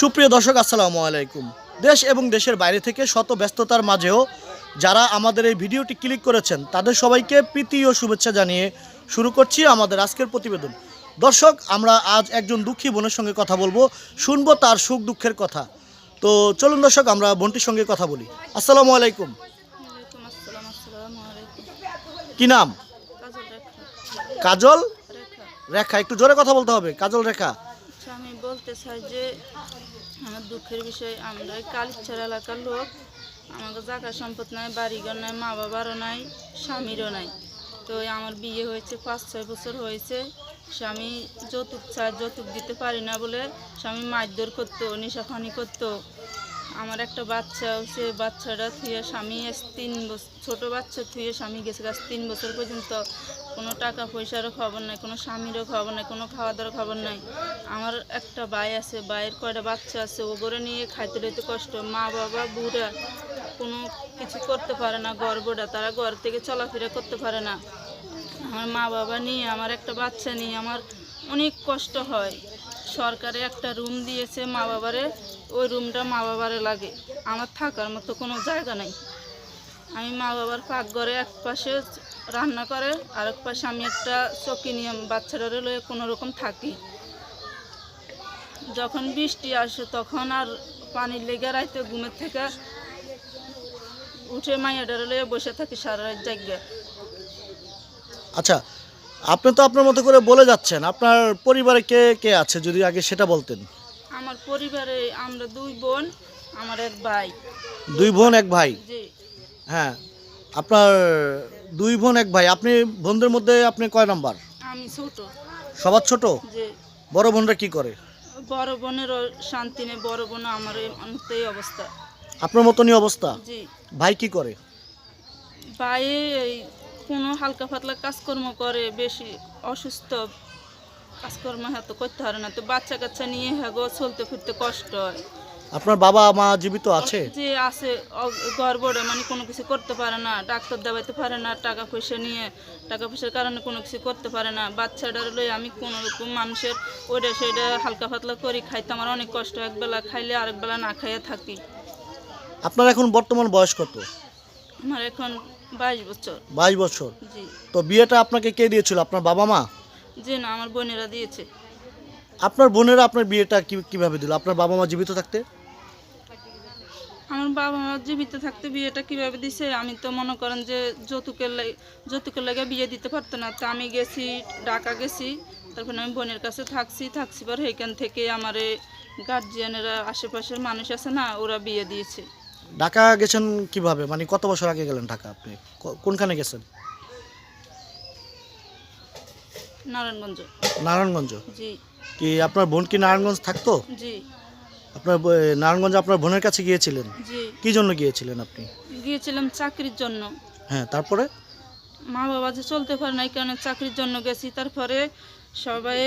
সুপ্রিয় দর্শক আসসালামু আলাইকুম। দেশ এবং দেশের বাইরে থেকে শত ব্যস্ততার মাঝেও যারা আমাদের এই ভিডিওটি ক্লিক করেছেন তাদের সবাইকে প্রীতি ও শুভেচ্ছা জানিয়ে শুরু করছি আমাদের আজকের প্রতিবেদন। দর্শক আমরা আজ একজন দুঃখী বোনের সঙ্গে কথা বলব শুনব তার সুখ দুঃখের কথা। তো চলুন দর্শক আমরা বোনটির সঙ্গে কথা বলি। আসসালামু আলাইকুম। কি নাম? কাজল রেখা। একটু জোরে কথা বলতে হবে। কাজল রেখা। বলতে চাই যে আমার দুঃখের বিষয়, আমরা কালিচ্ছর এলাকার লোক। আমাকে জায়গা সম্পদ নাই, বাড়িঘর নাই, মা বাবারও নাই, স্বামীরও নাই। তো আমার বিয়ে হয়েছে, পাঁচ, ছয় বছর হয়েছে। স্বামী যৌতুক চায়, যৌতুক দিতে পারি না বলে স্বামী মারধর করতো, নেশাখানি করতো। আমার একটা বাচ্চা, সে বাচ্চাটা থুয়ে স্বামী তিন বছর ছোটো বাচ্চা থুয়ে স্বামী গেছে আজ তিন বছর পর্যন্ত। কোনো টাকা পয়সারও খবর নাই, কোনো স্বামীরও খবর নাই, কোনো খাওয়া দাওয়ার খবর নাই। আমার একটা ভাই আছে, ভাইয়ের কয়টা বাচ্চা আছে, ওগুলো নিয়ে খাইতে রইতে কষ্ট। মা বাবা, বুড়া, কোনো কিছু করতে পারে না গর্বটা তারা ঘর থেকে চলাফেরা করতে পারে না। আমার মা বাবা নিয়ে, আমার একটা বাচ্চা নিয়ে আমার অনেক কষ্ট হয়। সরকারে একটা রুম দিয়েছে মা বাবারে, ওই রুমটা মা বাবারে লাগে। আমার থাকার মতো কোনো জায়গা নাই। আমি মা বাবার পাকঘরে এক পাশে রান্না করে আর এক পাশে আমি একটা চকি নিয়ে বাচ্চারা লয়ে কোনো রকম থাকি। যখন বৃষ্টি আসে তখন আর পানির লেগে রাইতে ঘুমের থেকে উঠে মাইয়াডারে লয়ে বসে থাকি সারা রাত জায়গা আচ্ছা আপনি তো আপনার মতো করে বলে যাচ্ছেন। আপনার পরিবারে কে কে আছে? যদি আগে সেটা বলতেন। আমার পরিবারে আমরা দুই বোন আমার এক ভাই। দুই বোন এক ভাই? হ্যাঁ। আপনার দুই বোন এক ভাই। আপনি বোনদের মধ্যে আপনি কয় নাম্বার? আমি ছোট। সবার ছোট? বড় বোনরা কি করে? বড় বোনেরও শান্তি নেই বড় বোন আমার এই অবস্থা। আপনার মতনই অবস্থা? জি। ভাই কি করে? ভাই এই কোনো হালকা পাতলা কাজকর্ম করে বেশি অসুস্থ কাজকর্ম হয়তো করতে পারে না। তো বাচ্চা কাচ্চা নিয়ে হ্যাগো চলতে ফিরতে কষ্ট হয়। আপনার বাবা মা জীবিত আছে? যে আছে গর্বরে মানে কোনো কিছু করতে পারে না ডাক্তার দেওয়াইতে পারে না টাকা পয়সা নিয়ে টাকা পয়সার কারণে কোনো কিছু করতে পারে না। বাচ্চাটার লই আমি কোনো রকম মানুষের ওইটা সেটা হালকা পাতলা করি খাইতে আমার অনেক কষ্ট একবেলা খাইলে আরেক বেলা না খাইয়ে থাকি। আপনার এখন বর্তমান বয়স কত? আমার এখন বাইশ বছর। বাইশ বছর। জি। তো বিয়েটা আপনাকে কে দিয়েছিল? আপনার বাবা মা? জি না আমার বোনেরা দিয়েছে। আপনার বোনেরা আপনার বিয়েটা কি কীভাবে দিল? আপনার বাবা মা জীবিত থাকতে? আমার বাবা মা জীবিত থাকতে বিয়েটা কীভাবে দিছে? আমি তো মনে করেন যে যৌতুকের যৌতুকের লাগে বিয়ে দিতে পারতো না। তো আমি গেছি ঢাকা গেছি তারপরে আমি বোনের কাছে থাকছি। থাকছি পর এখান থেকে আমার গার্জিয়ানেরা আশেপাশের মানুষ আছে না ওরা বিয়ে দিয়েছে। ঢাকা গেছেন কীভাবে? মানে কত বছর আগে গেলেন ঢাকা আপনি? কোনখানে গেছেন? নারায়ণগঞ্জ। নারায়ণগঞ্জ? জি। কি আপনার বোন কি নারায়ণগঞ্জ থাকতো? জি। আপনার নারায়ণগঞ্জে আপনার বোনের কাছে গিয়েছিলেন? জি। কি জন্য গিয়েছিলেন আপনি? গিয়েছিলাম চাকরির জন্য। হ্যাঁ তারপরে? মা বাবা যে চলতে পারে না এই কারণে চাকরির জন্য গেছি। তারপরে সবাই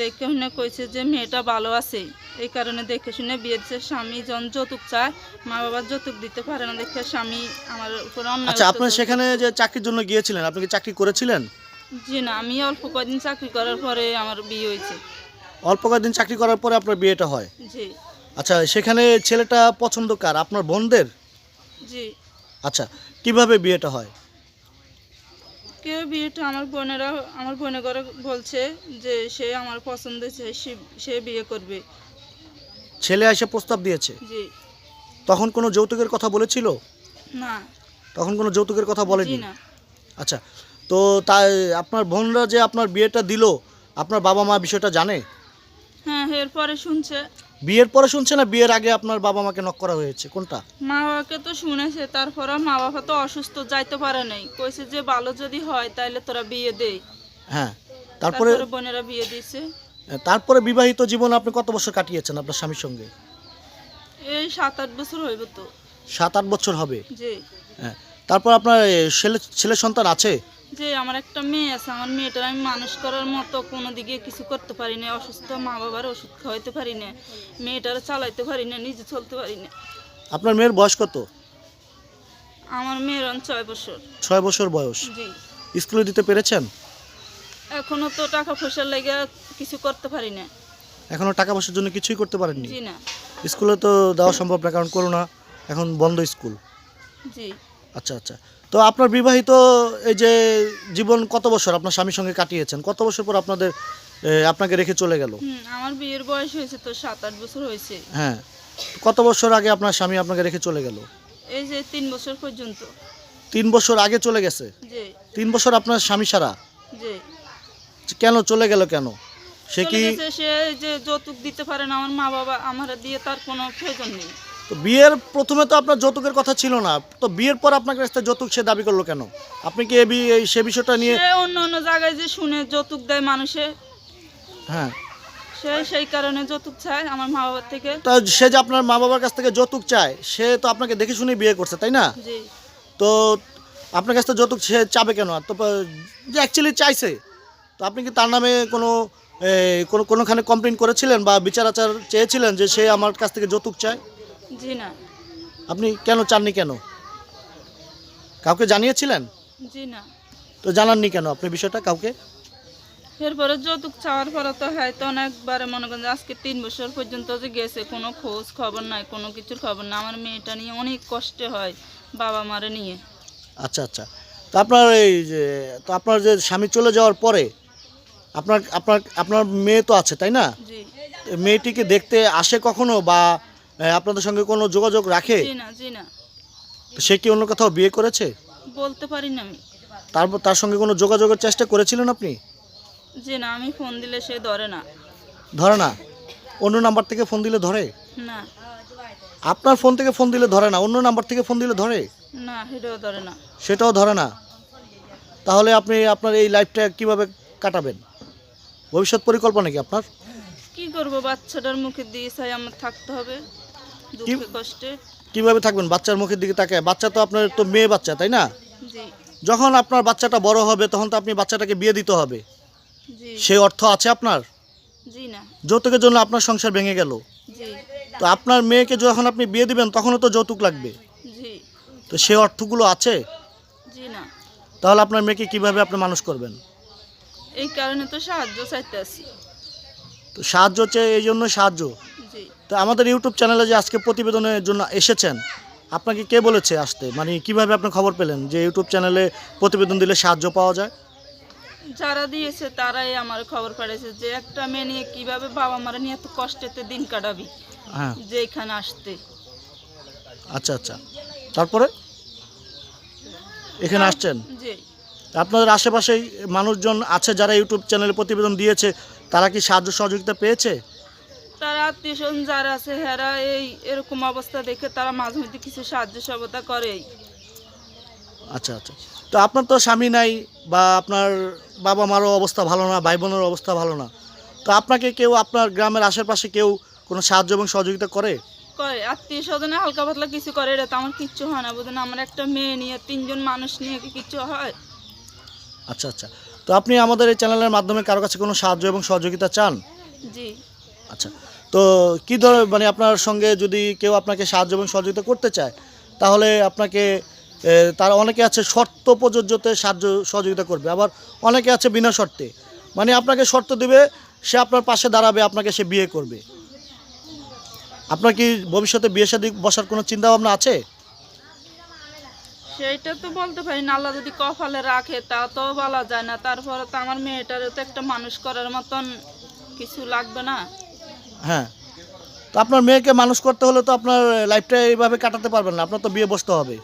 দেখে শুনে কইছে যে মেয়েটা ভালো আছে। এই কারণে দেখে শুনে বিয়ে দিচ্ছে স্বামী যখন যৌতুক চায় মা বাবা যৌতুক দিতে পারে না দেখে স্বামী আমার উপর আচ্ছা আপনি সেখানে যে চাকরির জন্য গিয়েছিলেন আপনি কি চাকরি করেছিলেন? জি না আমি অল্প কদিন চাকরি করার পরে আমার বিয়ে হয়েছে। অল্প কয়েকদিন চাকরি করার পরে আপনার বিয়েটা হয়? জি। আচ্ছা সেখানে ছেলেটা পছন্দ কার? আপনার বোনদের? জি। আচ্ছা কীভাবে বিয়েটা হয়? কেউ বিয়েটা আমার বোনেরা আমার বোনে করে বলছে যে সে আমার পছন্দ হয়েছে সে- বিয়ে করবে। ছেলে এসে প্রস্তাব দিয়েছে? জি। তখন কোনো যৌতুকের কথা বলেছিল? না। তখন কোনো যৌতুকের কথা জি বলেনি না। আচ্ছা তো তাই আপনার বোনরা যে আপনার বিয়েটা দিল আপনার বাবা মা বিষয়টা জানে? হ্যাঁ এরপরে শুনছে। বিয়ের পরে শুনছে না? বিয়ের আগে আপনার বাবা মাকে নক করা হয়েছে কোনটা? মা বাবাকে তো শুনেছে তারপরে মা বাবা তো অসুস্থ যাইতে পারে নাই। কইছে যে ভালো যদি হয় তাইলে তোরা বিয়ে দে হ্যাঁ তারপরে তারপরে বোনেরা বিয়ে দিছে তারপরে বিবাহিত জীবন আপনি কত বছর কাটিয়েছেন আপনার স্বামীর সঙ্গে? এই সাত আট বছর হইব তো। সাত আট বছর হবে? যে হ্যাঁ তারপর আপনার এ, ছেলে ছেলে সন্তান আছে? যে আমার একটা মেয়ে আছে আমার মেয়েটার আমি মানুষ করার মতো কোনো দিকে কিছু করতে পারি না। অসুস্থ মা বাবার ওষুধ খাওয়াইতে পারি না মেয়েটার চালাইতে পারি না নিজে চলতে পারি না। আপনার মেয়ের বয়স কত? আমার মেয়ের ছয় বছর। ছয় বছর বয়স। জি। স্কুলে দিতে পেরেছেন? এখনও তো টাকা পয়সার লেগে কিছু করতে পারি না। এখনও টাকা পয়সার জন্য কিছুই করতে পারেননি? জি না। স্কুলে তো দেওয়া সম্ভব না কারণ করোনা এখন বন্ধ স্কুল। জি। আচ্ছা আচ্ছা। তো আপনার বিবাহিত এই যে জীবন কত বছর আপনার স্বামীর সঙ্গে কাটিয়েছেন? কত বছর পর আপনাদের এ, আপনাকে রেখে চলে গেল? হুম আমার বিয়ের বয়স হয়েছে তো সাত আট বছর হয়েছে। হ্যাঁ কত বছর আগে আপনার স্বামী আপনাকে রেখে চলে গেল? এই যে তিন বছর পর্যন্ত। তিন বছর আগে চলে গেছে? তিন বছর আপনার স্বামী সারা জি। কেন চলে গেল কেন? সে চলে কি গেছে সে যে যৌতুক দিতে পারে না আমার মা বাবা আমার দিয়ে তার কোনো প্রয়োজন নেই। তো বিয়ের প্রথমে তো আপনার যৌতুকের কথা ছিল না তো বিয়ের পর আপনার কাছ থেকে যৌতুক সে দাবি করল কেন? আপনি কি এ বি- এই সে বিষয়টা নিয়ে সে অন্য অন্য জায়গায় যে শুনে যৌতুক দেয় মানুষে। হ্যাঁ। সে সেই কারণে যৌতুক চায় আমার মা বাবার থেকে। তা সে যে আপনার মা বাবার কাছ থেকে যৌতুক চায় সে তো আপনাকে দেখে শুনে বিয়ে করছে তাই না? জি। তো আপনার কাছ থেকে যৌতুক সে চাবে কেন? আর তো পা- যে অ্যাকচুয়ালি চাইছে। তো আপনি কি তার নামে কোনো এ, কোনো কোনোখানে কমপ্লেন করেছিলেন বা বিচার আচার চেয়েছিলেন যে সে আমার কাছ থেকে যৌতুক চায়? জি না। আপনি কেন চাননি কেন? কাউকে জানিয়েছিলেন? জি না। তো জানাননি কেন আপনি বিষয়টা কাউকে? এরপরে যৌতুক চাওয়ার পরে তো হয়তো অনেকবারে মনে করেন আজকে তিন বছর পর্যন্ত যে গেছে কোনো খোঁজ খবর নাই কোনো কিছুর খবর না আমার মেয়েটা নিয়ে অনেক কষ্টে হয় বাবা মারে নিয়ে। আচ্ছা আচ্ছা। তো আপনার এই যে তো আপনার যে স্বামী চলে যাওয়ার পরে আপনার আপনার আপনার মেয়ে তো আছে তাই না? মেয়েটিকে দেখতে আসে কখনো বা আপনাদের সঙ্গে কোনো যোগাযোগ রাখে? জি না জি না। সে কি অন্য কোথাও বিয়ে করেছে? বলতে পারি না আমি। তারপর তার সঙ্গে কোনো যোগাযোগের চেষ্টা করেছিলেন আপনি? জি না আমি ফোন দিলে সে ধরে না। ধরে না? অন্য নাম্বার থেকে ফোন দিলে ধরে? না। আপনার ফোন থেকে ফোন দিলে ধরে না? অন্য নাম্বার থেকে ফোন দিলে ধরে? না সেটাও ধরে না। সেটাও ধরে না? তাহলে আপনি আপনার এই লাইফটা কীভাবে কাটাবেন? ভবিষ্যৎ পরিকল্পনা কি আপনার? কি করব? বাচ্চাটার মুখে দিয়ে চাই আমার থাকতে হবে। দুঃখে কষ্টে। কীভাবে থাকবেন বাচ্চার মুখের দিকে তাকায়? বাচ্চা তো আপনার তো মেয়ে বাচ্চা তাই না? যখন আপনার বাচ্চাটা বড় হবে তখন তো আপনি বাচ্চাটাকে বিয়ে দিতে হবে। সেই অর্থ আছে আপনার? যৌতুকের জন্য আপনার সংসার ভেঙে গেল। তো আপনার মেয়েকে যখন আপনি বিয়ে দিবেন তখনও তো যৌতুক লাগবে। তো সেই অর্থগুলো আছে? তাহলে আপনার মেয়েকে কীভাবে আপনি মানুষ করবেন? এই কারণে তো সাহায্য চাইতে আছি তো সাহায্য চেয়ে এই জন্য সাহায্য। তো আমাদের ইউটিউব চ্যানেলে যে আজকে প্রতিবেদনের জন্য এসেছেন আপনাকে কে বলেছে আসতে? মানে কীভাবে আপনি খবর পেলেন যে ইউটিউব চ্যানেলে প্রতিবেদন দিলে সাহায্য পাওয়া যায়? যারা দিয়েছে তারাই আমার খবর পাঠিয়েছে যে একটা মেয়ে নিয়ে কীভাবে বাবা মারা নিয়ে এত কষ্টেতে দিন কাটাবি হ্যাঁ। যে এখানে আসতে। আচ্ছা আচ্ছা। তারপরে? এখানে আসছেন? জি। আপনাদের আশেপাশেই মানুষজন আছে যারা ইউটিউব চ্যানেলে প্রতিবেদন দিয়েছে তারা কি সাহায্য সহযোগিতা পেয়েছে? তারা আত্মীয় স্বজন যারা আছে হেরা এই এরকম অবস্থা দেখে তারা মাঝে মধ্যে কিছু সাহায্য সহায়তা করেই। আচ্ছা আচ্ছা। তো আপনার তো স্বামী নাই বা আপনার বাবা মারও অবস্থা ভালো না ভাই বোনের অবস্থা ভালো না। তো আপনাকে কেউ আপনার গ্রামের আশেপাশে কেউ কোনো সাহায্য এবং সহযোগিতা করে? করে। আত্মীয় স্বজনে হালকা পাতলা কিছু করে এটা তো আমার কিচ্ছু হয় না বুঝলেন? আমার একটা মেয়ে নিয়ে তিনজন মানুষ নিয়ে কি কিচ্ছু হয়? আচ্ছা আচ্ছা। তো আপনি আমাদের এই চ্যানেলের মাধ্যমে কারও কাছে কোনো সাহায্য এবং সহযোগিতা চান? জি। আচ্ছা। তো কী ধরনের মানে আপনার সঙ্গে যদি কেউ আপনাকে সাহায্য এবং সহযোগিতা করতে চায়, তাহলে আপনাকে তারা অনেকে আছে শর্ত প্রযোজ্যতে সাহায্য, সহযোগিতা করবে, আবার অনেকে আছে বিনা শর্তে। মানে আপনাকে শর্ত দেবে, সে আপনার পাশে দাঁড়াবে, আপনাকে সে বিয়ে করবে। আপনার কি ভবিষ্যতে বিয়ে শাদী বসার কোনো চিন্তা ভাবনা আছে? সেইটা তো বলতে পারি না, আল্লাহ যদি কপালে রাখে, তা তো বলা যায় না। তারপরে তো আমার মেয়েটারও তো একটা মানুষ করার মতন কিছু লাগবে না। হ্যাঁ। তো আপনার মেয়েকে মানুষ করতে হলে তো আপনার লাইফটা এইভাবে কাটাতে পারবেন না আপনার তো বিয়ে বসতে হবে।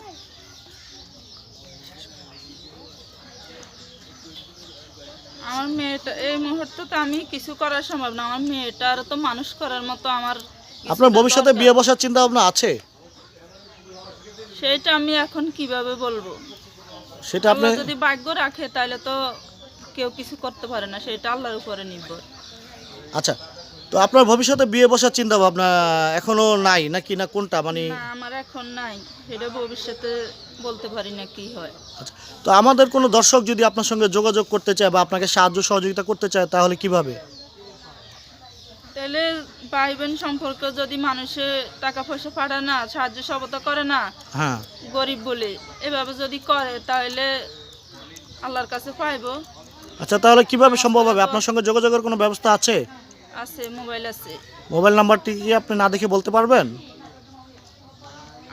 আমার মেয়েটা এই মুহূর্তে তো আমি কিছু করার সম্ভব না আমার মেয়েটার তো মানুষ করার মতো আমার আপনার ভবিষ্যতে বিয়ে বসার চিন্তা ভাবনা আছে? সেটা আমি এখন কীভাবে বলব? সেটা আপনি যদি ভাগ্য রাখে তাহলে তো কেউ কিছু করতে পারে না সেটা আল্লাহর উপরে নির্ভর। আচ্ছা তো আপনার ভবিষ্যতে বিয়ে বসার চিন্তা ভাবনা এখনও নাই নাকি না কোনটা? মানে না আমার এখন নাই। সেটা ভবিষ্যতে বলতে পারি না কি হয়। আচ্ছা তো আমাদের কোনো দর্শক যদি আপনার সঙ্গে যোগাযোগ করতে চায় বা আপনাকে সাহায্য সহযোগিতা করতে চায় তাহলে কীভাবে? তাহলে ভাই বোন সম্পর্কে যদি মানুষে টাকা পয়সা পাঠায় না সাহায্য সহায়তা করে না হ্যাঁ। গরিব বলে এভাবে যদি করে তাহলে আল্লাহর কাছে পাইবো। আচ্ছা তাহলে কীভাবে সম্ভব হবে? আপনার সঙ্গে যোগাযোগের কোনো ব্যবস্থা আছে? আছে মোবাইল আছে। মোবাইল নাম্বারটি কি আপনি না দেখে বলতে পারবেন?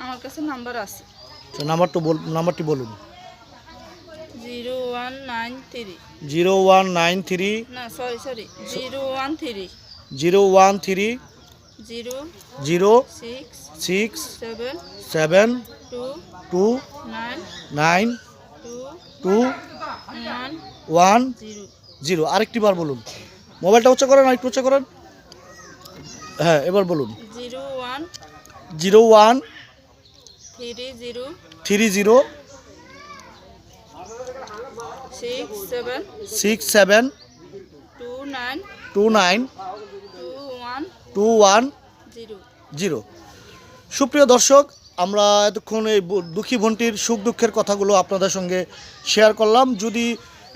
আমার কাছে নাম্বার আছে। তো নাম্বারটা বল নাম্বারটি বলুন। Zero one nine three. Zero one nine three. না sorry sorry zero one three. Zero one three. Zero zero six six seven seven two two nine nine two one one zero. আরেকটি বার বলুন। মোবাইলটা উচ্চ করেন আরেকটু উচ্চ করেন। হ্যাঁ এবার বলুন। Zero one zero one three zero three zero six seven six seven two nine two nine two one two one zero. Zero. সুপ্রিয় দর্শক আমরা এতক্ষণ এই দুঃখী বোনটির সুখ দুঃখের কথাগুলো আপনাদের সঙ্গে শেয়ার করলাম। যদি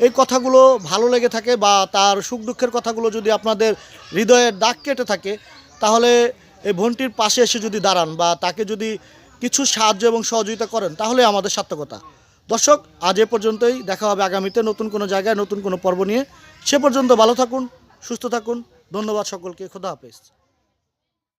এই কথাগুলো ভালো লেগে থাকে বা তার সুখ দুঃখের কথাগুলো যদি আপনাদের হৃদয়ের দাগ কেটে থাকে, তাহলে এই বোনটির পাশে এসে যদি দাঁড়ান বা তাকে যদি কিছু সাহায্য এবং সহযোগিতা করেন, তাহলে আমাদের সার্থকতা। দর্শক, আজ এ পর্যন্তই। দেখা হবে আগামীতে নতুন কোনো জায়গায়, নতুন কোনো পর্ব নিয়ে। সে পর্যন্ত ভালো থাকুন, সুস্থ থাকুন। ধন্যবাদ সকলকে। খোদা হাফেজ।